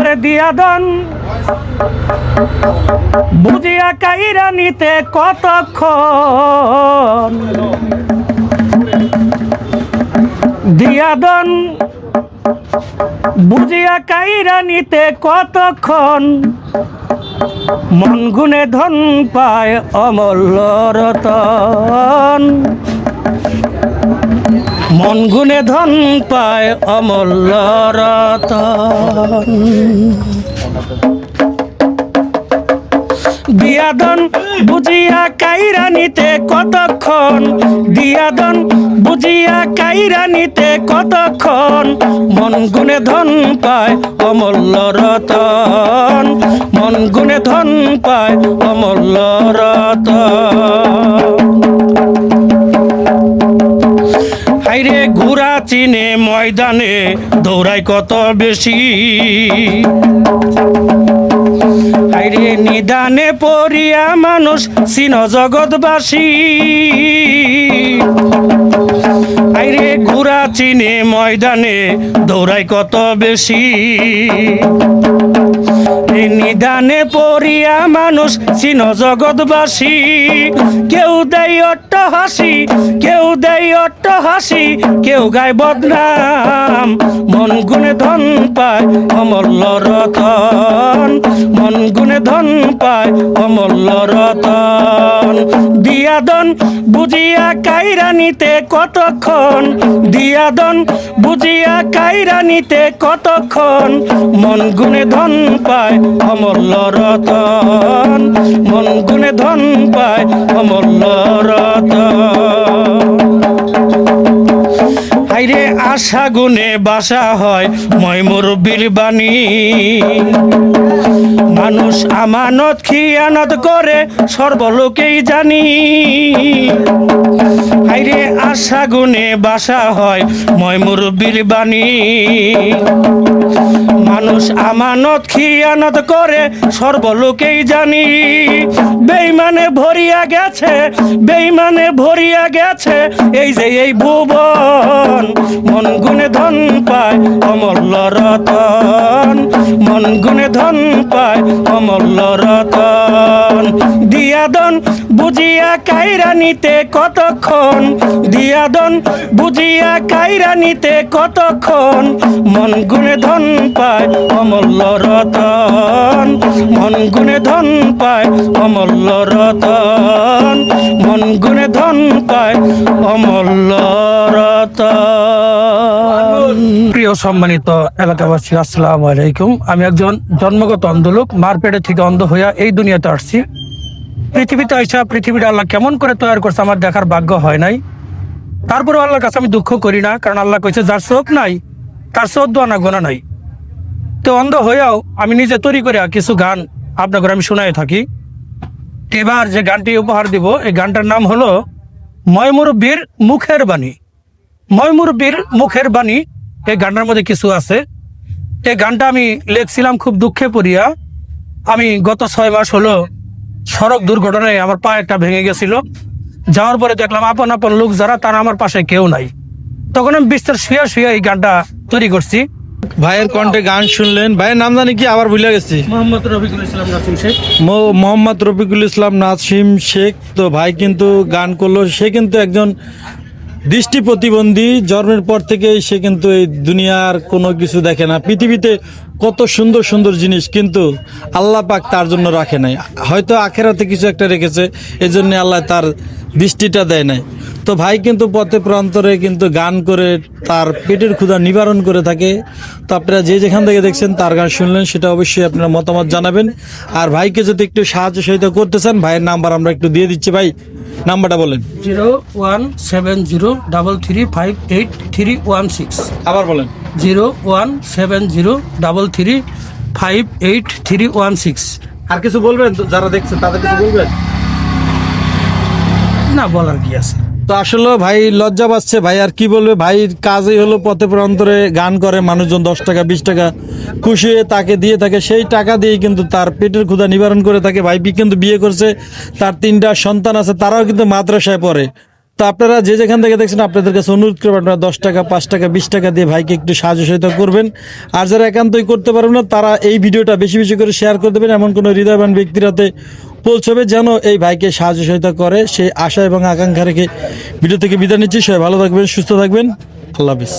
ওরে দিয়া দন। বুঝিয়া কাইরা নিতে কতক্ষণ? দিয়া দন। বুঝিয়া কাইরা নিতে কতক্ষণ? মন গুণে ধন পায় অমূল্য রতন। মন গুণে ধন পায় অমূল্য রতন। দিয়াদন বুঝিয়া কাইরা নিতে কতক্ষণ? দিয়াদন বুঝিয়া কাইরা কতক্ষণ? মন গুণে ধন পায় অমূল্য রতন। মন গুণে ধন পায় অমূল্য রতন। চিনে ময়দানে দৌড়ায় কত বেশি। হাইরে নিদানে পড়িয়া মানুষ সিন জগৎবাসী। হাইরে ঘোড়া চিনে ময়দানে দৌড়ায় কত বেশি। নিদানে পড়িয়া মানুষ চিন জগৎবাসী। কেউ দেয় অট্ট হাসি, কেউ দেয় অট্ট হাসি, কেউ গায় বদনাম। মন গুণে ধন পায় অমূল্য রতন মন গুণে ধন পায় অমূল্য রতন দিয়াদন বুঝিয়া কাইরা নিতে কতক্ষণ? দিয়াদন বুঝিয়া কাইরা নিতে কতক্ষণ? মন গুণে ধন পায় অমূল্য রতন। মন গুণে ধন পায় অমূল্য রতন। হাইরে আশা গুনে বাসা হয় মই মুরব্বীর বাণী মানুষ আমানত খিয়ানত করে সর্বলোকেই জানি। আশা গুনে বাসা হয়, মই মুরব্বীর বাণী। মানুষ আমানত খিয়ানত করে, সর্বলোকেই জানি। বেইমানে ভরিয়া গেছে, বেইমানে ভরিয়া গেছে, এই যে এই ভুবন। মন গুণে ধন পায় অমূল্য রতন। মন গুণে ধন পায় অমূল্য রতন। দিয়াদন বুঝিয়া কাইরা নিতে কতক্ষণ দিয়াদন বুঝিয়া কাইরা নিতে কতক্ষণ? মন গুণে ধন পায় অমূল্য রতন। মন গুণে ধন পায় অমূল্য রতন। মন গুণে ধন পায় অমূল্য রতন। প্রিয় সম্মানিত এলাকাবাসী, আসসালামু আলাইকুম। আমি একজন জন্মগত অন্ধলোক মার পেটে থেকে অন্ধ হইয়া এই দুনিয়াতে আসছি। পৃথিবীতে আইসা পৃথিবীটা আল্লাহ কেমন করে তৈরি করছে আমার দেখার ভাগ্য হয় নাই। তারপরে আল্লাহর কাছে আমি দুঃখ করি না, কারণ আল্লাহ কইছে, যার চোখ নাই, তার চোদ্দ আনা গোনা নাই। তো অন্ধ হয়েও আমি নিজে তৈরি করে কিছু গান আপনাকে আমি শোনাই থাকি। এবার যে গানটি উপহার দিব, এই গানটার নাম হলো ময়মুরব্বীর মুখের বাণী। ময়মুরব্বীর মুখের বাণী, এই গানটার মধ্যে কিছু আছে। এই গানটা আমি লেখছিলাম খুব দুঃখে পড়িয়া। আমি গত ছয় মাস হলো সড়ক দুর্ঘটনায় আমার পা একটা ভেঙে গেছিল। যাওয়ার পরে দেখলাম আপন আপন লোক যারা তারা আমার পাশে কেউ নাই। তখন আমি বিস্তার শুয়ে শুয়ে এই গানটা তৈরি করছি। ভাইয়ের কণ্ঠে গান শুনলেন। ভাইয়ের নাম জানি কি? আবার ভুলে গেছি। মোহাম্মদ রফিকুল ইসলাম নাসিম শেখ। মোহাম্মদ রফিকুল ইসলাম নাসিম শেখ। তো ভাই কিন্তু গান করল। সে কিন্তু একজন দৃষ্টি প্রতিবন্ধী, জন্মের পর থেকেই সে কিন্তু এই দুনিয়ার কোনো কিছু দেখে না। পৃথিবীতে কত সুন্দর সুন্দর জিনিস কিন্তু আল্লাহ পাক তার জন্য রাখে নাই। হয়তো আখেরাতে কিছু একটা রেখেছে এই জন্য আল্লাহ তার দৃষ্টিটা দেয় নাই। তো ভাই কিন্তু পথে প্রান্তরে কিন্তু গান করে তার পেটের ক্ষুধা নিবারণ করে থাকে। তো আপনারা যে যেখান থেকে দেখছেন তার গান শুনলেন, সেটা অবশ্যই আপনারা মতামত জানাবেন। আর ভাইকে যদি একটু সাহায্য সহায়তা করতে চান, ভাইয়ের নাম্বার আমরা একটু দিয়ে দিচ্ছি ভাই। নাম্বারটা বলেন। Zero one seven zero double three five eight three one six. আবার বলেন। Zero one seven zero double three five eight three one six. আর কিছু বলবেন? যারা দেখছে তাদের কিছু বলবেন? না বলার কি আছে? তো আসলে ভাই লজ্জা পাচ্ছে, ভাই আর কি বলবে? ভাই কাজই হলো পথে প্রান্তরে গান করে, মানুষজন দশ টাকা, বিশ টাকা খুশি হয়ে তাকে দিয়ে থাকে। সেই টাকা দিয়ে কিন্তু তার পেটের ক্ষুধা নিবারণ করে থাকে। ভাই কিন্তু বিয়ে করছে, তার তিনটা সন্তান আছে, তারাও কিন্তু মাদ্রাসায় পড়ে। তো আপনারা যে যেখান থেকে দেখছেন, আপনাদের কাছে অনুরোধ করবেন আপনারা দশ টাকা, পাঁচ টাকা, বিশ টাকা দিয়ে ভাইকে একটু সাহায্য সহায়তা করবেন। আর যারা একান্তই করতে পারবেন না, তারা এই ভিডিওটা বেশি বেশি করে শেয়ার করে দেবেন। এমন কোনো হৃদয়বান ব্যক্তির হাতে পৌঁছবে যেন এই ভাইকে সাহায্য সহায়তা করে সেই আশা এবং আকাঙ্ক্ষা রেখে ভিডিও থেকে বিদায় নিচ্ছি। সবাই ভালো থাকবেন, সুস্থ থাকবেন। আল্লাহ হাফিজ।